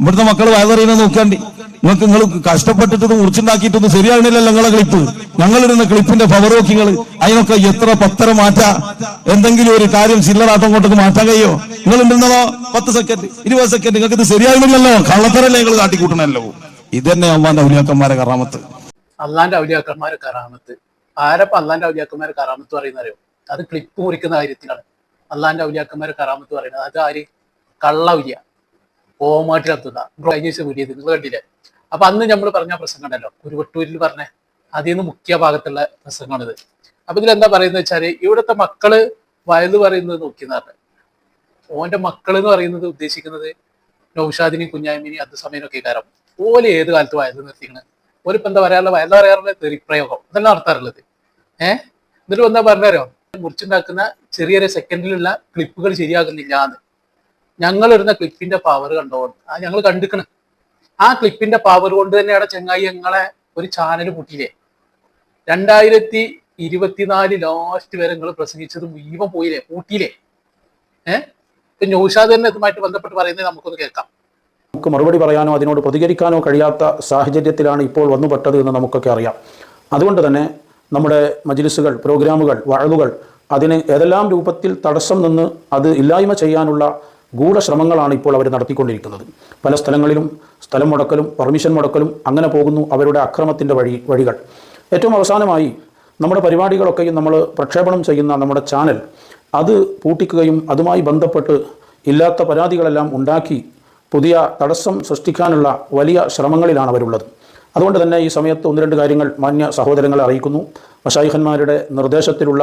ഇവിടുത്തെ മക്കൾ വയതറിയുന്നത് നോക്കാണ്ടി. നിങ്ങൾക്ക് നിങ്ങൾ കഷ്ടപ്പെട്ടിട്ട് ഉറിച്ചുണ്ടാക്കിയിട്ടൊന്നും ശരിയാകണില്ലല്ലോ നിങ്ങളെ ക്ലിപ്പ്. ഞങ്ങളിടുന്ന ക്ലിപ്പിന്റെ പവർ നോക്കിങ്ങൾ അതിനൊക്കെ എത്ര പത്തര മാറ്റ? എന്തെങ്കിലും ഒരു കാര്യം ചില്ലറാട്ടം കൊണ്ടൊക്കെ മാറ്റാൻ കഴിയോ? നിങ്ങൾ ഉണ്ടെന്നതോ പത്ത് സെക്കൻഡ് ഇരുപത് സെക്കൻഡ് നിങ്ങൾക്ക് ഇത് ശരിയാകണില്ലല്ലോ കള്ളത്തരല്ലേ നിങ്ങൾ കാട്ടിക്കൂട്ടണല്ലോ ഇത് തന്നെ അമ്മാന്റെ ഔലിയാക്കന്മാരെ കറാമത്ത്. അള്ളാന്റെ ഔലിയാക്കന്മാരെ കറാമത്ത്. ആരപ്പ അള്ളാന്റെ ഔലിയാക്കന്മാരെ കറാമത്ത് പറയുന്നറിയോ അത് ക്ലിപ്പ് മുറിക്കുന്ന കാര്യത്തിലാണ്. അള്ളാന്റെ ഔലിയാക്കന്മാരെ കറാമത്ത് പറയുന്നത്. അത് ആര് കള്ള ഔലിയ അബ്ദുള്ള കഴിഞ്ഞ ദിവസം വീഡിയോ നിങ്ങൾ കണ്ടില്ലേ? അപ്പൊ അന്ന് നമ്മൾ പറഞ്ഞ പ്രസംഗം ഉണ്ടല്ലോ കുരുവട്ടൂരിൽ പറഞ്ഞ അതിൽ നിന്ന് മുഖ്യ ഭാഗത്തുള്ള പ്രസംഗമാണിത്. അപ്പൊ ഇതിൽ എന്താ പറയുന്നത് വെച്ചാൽ ഇവിടുത്തെ മക്കൾ വയത് പറയുന്നത് നോക്കിയെന്ന് പറഞ്ഞു. ഓന്റെ മക്കൾ എന്ന് പറയുന്നത് ഉദ്ദേശിക്കുന്നത് നൗഷാദിനി കുഞ്ഞായ്മിനെയും അത് സമയമൊക്കെ കാരണം ഓൽ ഏത് കാലത്ത് വയത് നിർത്തിക്കണ്. ഓലിപ്പോ എന്താ പറയാറുള്ള വയത് പറയാറുള്ള തെറിപ്രയോഗം. അതെല്ലാം നടത്താറുള്ളത്. ഏഹ് എന്നിട്ട് എന്താ പറഞ്ഞാരോ? മുറിച്ചുണ്ടാക്കുന്ന ചെറിയ സെക്കൻഡിലുള്ള ക്ലിപ്പുകൾ ശരിയാകുന്നില്ല എന്ന് ഞങ്ങൾ ഇടുന്ന ക്ലിപ്പിന്റെ പവർ കണ്ടോ ആ ഞങ്ങൾ കണ്ടിക്കണ്. ആ ക്ലിപ്പിന്റെ പവർ കൊണ്ട് തന്നെയാണ് ചെങ്ങായി ഞങ്ങളെ ഒരു ചാനൽ പൂട്ടിയില്ലേ? രണ്ടായിരത്തി ഇരുപത്തിനാല് ലാസ്റ്റ് വരെ നിങ്ങൾ പ്രസംഗിച്ചത് മുഴുവൻ പോയില്ലേ? പൂട്ടിയില്ലേ? ഏഹ് ഇപ്പൊ നൗഷാദ് തന്നെ ഇതുമായിട്ട് ബന്ധപ്പെട്ട് പറയുന്നത് നമുക്കൊന്ന് കേൾക്കാം. നമുക്ക് മറുപടി പറയാനോ അതിനോട് പ്രതികരിക്കാനോ കഴിയാത്ത സാഹചര്യത്തിലാണ് ഇപ്പോൾ വന്നുപെട്ടത് എന്ന് നമുക്കൊക്കെ അറിയാം. അതുകൊണ്ട് തന്നെ നമ്മുടെ മജിലിസുകൾ പ്രോഗ്രാമുകൾ വഴലുകൾ അതിന് ഏതെല്ലാം രൂപത്തിൽ തടസ്സം നിന്ന് അത് ഇല്ലായ്മ ചെയ്യാനുള്ള ഗൂഢശ്രമങ്ങളാണ് ഇപ്പോൾ അവർ നടത്തിക്കൊണ്ടിരിക്കുന്നത്. പല സ്ഥലങ്ങളിലും സ്ഥലം മുടക്കലും പെർമിഷൻ മുടക്കലും അങ്ങനെ പോകുന്നു അവരുടെ അക്രമത്തിന്റെ വഴി വഴികൾ. ഏറ്റവും അവസാനമായി നമ്മുടെ പരിപാടികളൊക്കെയും നമ്മൾ പ്രക്ഷേപണം ചെയ്യുന്ന നമ്മുടെ ചാനൽ അത് പൂട്ടിക്കുകയും അതുമായി ബന്ധപ്പെട്ട് ഇല്ലാത്ത പരാതികളെല്ലാം ഉണ്ടാക്കി പുതിയ തടസ്സം സൃഷ്ടിക്കാനുള്ള വലിയ ശ്രമങ്ങളിലാണ് അവരുള്ളത്. അതുകൊണ്ട് തന്നെ ഈ സമയത്ത് ഒന്ന് രണ്ട് കാര്യങ്ങൾ മാന്യ സഹോദരങ്ങളെ അറിയിക്കുന്നു. മഷായിഖന്മാരുടെ നിർദ്ദേശത്തിലുള്ള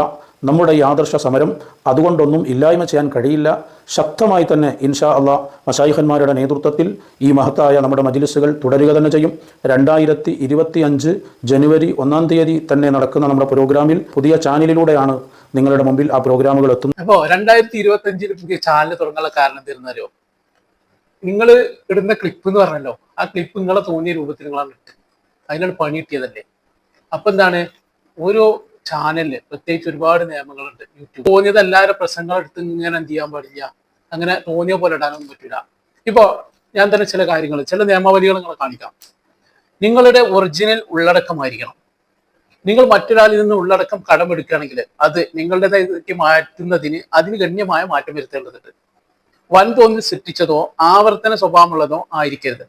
നമ്മുടെ ഈ ആദർശ സമരം അതുകൊണ്ടൊന്നും ഇല്ലായ്മ ചെയ്യാൻ കഴിയില്ല. ശക്തമായി തന്നെ ഇൻഷാ അള്ളാ മഷായിഖന്മാരുടെ നേതൃത്വത്തിൽ ഈ മഹത്തായ നമ്മുടെ മജിലിസുകൾ തുടരുക തന്നെ ചെയ്യും. രണ്ടായിരത്തി ഇരുപത്തി അഞ്ച് ജനുവരി ഒന്നാം തീയതി തന്നെ നടക്കുന്ന നമ്മുടെ പ്രോഗ്രാമിൽ പുതിയ ചാനലിലൂടെയാണ് നിങ്ങളുടെ മുമ്പിൽ ആ പ്രോഗ്രാമുകൾ എത്തുന്നത്. അപ്പോൾ രണ്ടായിരത്തി ഇരുപത്തി അഞ്ചിൽ പുതിയ ചാനൽ തുടങ്ങാനുള്ള കാരണം തരുന്നല്ലോ നിങ്ങൾ ഇടുന്ന ക്ലിപ്പ് എന്ന് പറഞ്ഞല്ലോ. ആ ക്ലിപ്പ് നിങ്ങളെ തോന്നിയ രൂപത്തിൽ നിങ്ങളാണ് ഇട്ട് അതിനാണ് പണി കിട്ടിയതല്ലേ? അപ്പൊ എന്താണ്? ഓരോ ചാനലിൽ പ്രത്യേകിച്ച് ഒരുപാട് നിയമങ്ങളുണ്ട് യൂട്യൂബ്. തോന്നിയത് എല്ലാവരും പ്രസംഗങ്ങൾ എടുത്ത് ഇങ്ങനെ എന്ത് ചെയ്യാൻ പാടില്ല. അങ്ങനെ തോന്നിയ പോലെ ഇടാനൊന്നും പറ്റില്ല ഇപ്പോ ഞാൻ തന്നെ ചില കാര്യങ്ങൾ ചില നിയമാവലികൾ നിങ്ങൾ കാണിക്കാം. നിങ്ങളുടെ ഒറിജിനൽ ഉള്ളടക്കമായിരിക്കണം. നിങ്ങൾ മറ്റൊരാളിൽ നിന്ന് ഉള്ളടക്കം കടമെടുക്കുകയാണെങ്കിൽ അത് നിങ്ങളുടേതായിട്ട് മാറ്റുന്നതിന് അതിന് ഗണ്യമായ മാറ്റം വരുത്തേണ്ടതുണ്ട്. വൻതോതിൽ സൃഷ്ടിച്ചതോ ആവർത്തന സ്വഭാവമുള്ളതോ ആയിരിക്കരുത്.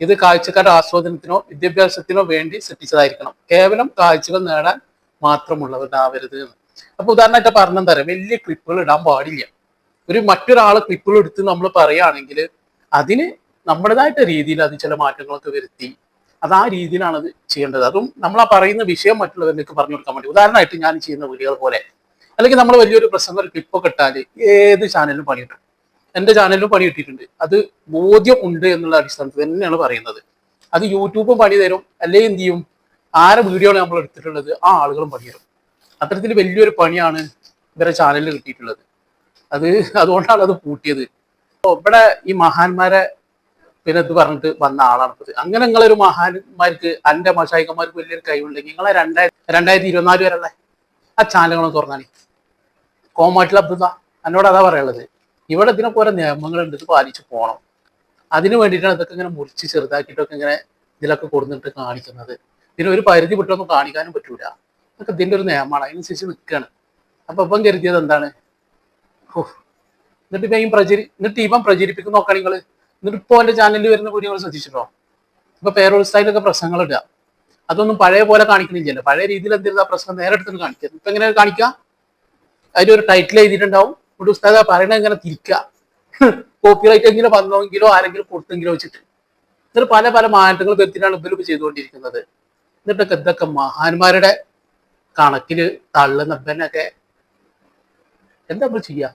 ഇത് കാഴ്ചക്കാരുടെ ആസ്വാദനത്തിനോ വിദ്യാഭ്യാസത്തിനോ വേണ്ടി സൃഷ്ടിച്ചതായിരിക്കണം. കേവലം കാഴ്ചകൾ നേടാൻ മാത്രമുള്ളവരാവരുത് എന്ന്. അപ്പൊ ഉദാഹരണമായിട്ട് പറഞ്ഞാൽ തരാം വലിയ ക്ലിപ്പുകൾ ഇടാൻ പാടില്ല. ഒരു മറ്റൊരാളെ ക്ലിപ്പുകൾ എടുത്ത് നമ്മൾ പറയുകയാണെങ്കിൽ അതിന് നമ്മുടേതായിട്ട് രീതിയിൽ അത് ചില മാറ്റങ്ങളൊക്കെ വരുത്തി അത് ആ രീതിയിലാണ് അത് ചെയ്യേണ്ടത്. അതും നമ്മൾ ആ പറയുന്ന വിഷയം മറ്റുള്ളവരിലേക്ക് പറഞ്ഞു കൊടുക്കാൻ വേണ്ടി. ഉദാഹരണമായിട്ട് ഞാൻ ചെയ്യുന്ന വീഡിയോകൾ പോലെ. അല്ലെങ്കിൽ നമ്മൾ വലിയൊരു പ്രസംഗം ഒരു ക്ലിപ്പൊക്കെ ഇട്ടാൽ ഏത് ചാനലിലും പണി എന്റെ ചാനലിലും പണി കിട്ടിയിട്ടുണ്ട്. അത് ബോധ്യം ഉണ്ട് എന്നുള്ള അടിസ്ഥാനത്തിൽ തന്നെയാണ് പറയുന്നത്. അത് യൂട്യൂബും പണി തരും. അല്ലെങ്കിൽ എന്ത് ചെയ്യും? ആരെ വീഡിയോ ആണ് നമ്മൾ എടുത്തിട്ടുള്ളത്? ആ ആളുകളും പണി തരും. അത്തരത്തിൽ വലിയൊരു പണിയാണ് ഇവരെ ചാനലിൽ കിട്ടിയിട്ടുള്ളത്. അത് അതുകൊണ്ടാണ് അത് പൂട്ടിയത്. ഇവിടെ ഈ മഹാന്മാരെ പിന്നെ ഇത് പറഞ്ഞിട്ട് വന്ന ആളാണ് ഇത് അങ്ങനെ നിങ്ങളൊരു മഹാന്മാർക്ക് എന്റെ മഷായിക്കന്മാർക്ക് വലിയൊരു കഴിവുണ്ടെങ്കിൽ നിങ്ങളെ രണ്ടായിരത്തി രണ്ടായിരത്തി ഇരുപത്തിനാല് വരെയുള്ള ആ ചാനലുകളൊന്ന് തുറന്നാണി കോമാട്ടിൽ അബ്ദുള്ള എന്നോട് അതാ പറയുള്ളത് ഇവിടെ ഇതിനൊക്കെ ഓരോ നിയമങ്ങളുണ്ട് ഇത് പാലിച്ച് പോകണം അതിന് വേണ്ടിയിട്ടാണ് ഇതൊക്കെ ഇങ്ങനെ മുറിച്ച് ചെറുതാക്കിയിട്ടൊക്കെ ഇങ്ങനെ ഇതിലൊക്കെ കൊടുത്തിട്ട് കാണിക്കുന്നത്. ഇതിന് ഒരു പരിധി വിട്ടൊന്നും കാണിക്കാനും പറ്റൂല. അതൊക്കെ ഇതിന്റെ ഒരു നിയമമാണ് അതിനനുസരിച്ച് നിൽക്കുകയാണ് അപ്പൊ ഇപ്പം കരുതിയത് എന്താണ്? ഓ എന്നിട്ട് ഇപ്പം ഈ പ്രചരി എന്നിട്ട് ഇപ്പം പ്രചരിപ്പിക്കുന്ന നോക്കാം നിങ്ങൾ എന്നിട്ട് ഇപ്പോൾ എന്റെ ചാനലിൽ വരുന്ന വീഡിയോകൾ ശ്രദ്ധിച്ചിട്ടോ ഇപ്പൊ പ്രശ്നങ്ങൾ ഇടുക. അതൊന്നും പഴയ പോലെ കാണിക്കണില്ലല്ലോ. പഴയ രീതിയിൽ എന്തിരുന്ന പ്രശ്നം നേരെ കാണിക്കുക? ഇപ്പൊ എങ്ങനെ കാണിക്കുക? അതിലൊരു ടൈറ്റിൽ എഴുതിയിട്ടുണ്ടാവും. ഒരു ഉസ്താദ പറയണ ഇങ്ങനെ തിരിക്കുക. കോപ്പിറൈറ്റ് എങ്കിലും വന്നെങ്കിലോ ആരെങ്കിലും കൊടുത്തെങ്കിലോ വെച്ചിട്ട്. എന്നിട്ട് പല പല മാറ്റങ്ങൾ വരുത്തിനാണ് ഇവരിപ്പോ ചെയ്തുകൊണ്ടിരിക്കുന്നത്. എന്നിട്ടൊക്കെ ഇതൊക്കെ മഹാന്മാരുടെ കണക്കിൽ തള്ളുന്ന ഇവനൊക്കെ എന്താ നമ്മൾ ചെയ്യാ?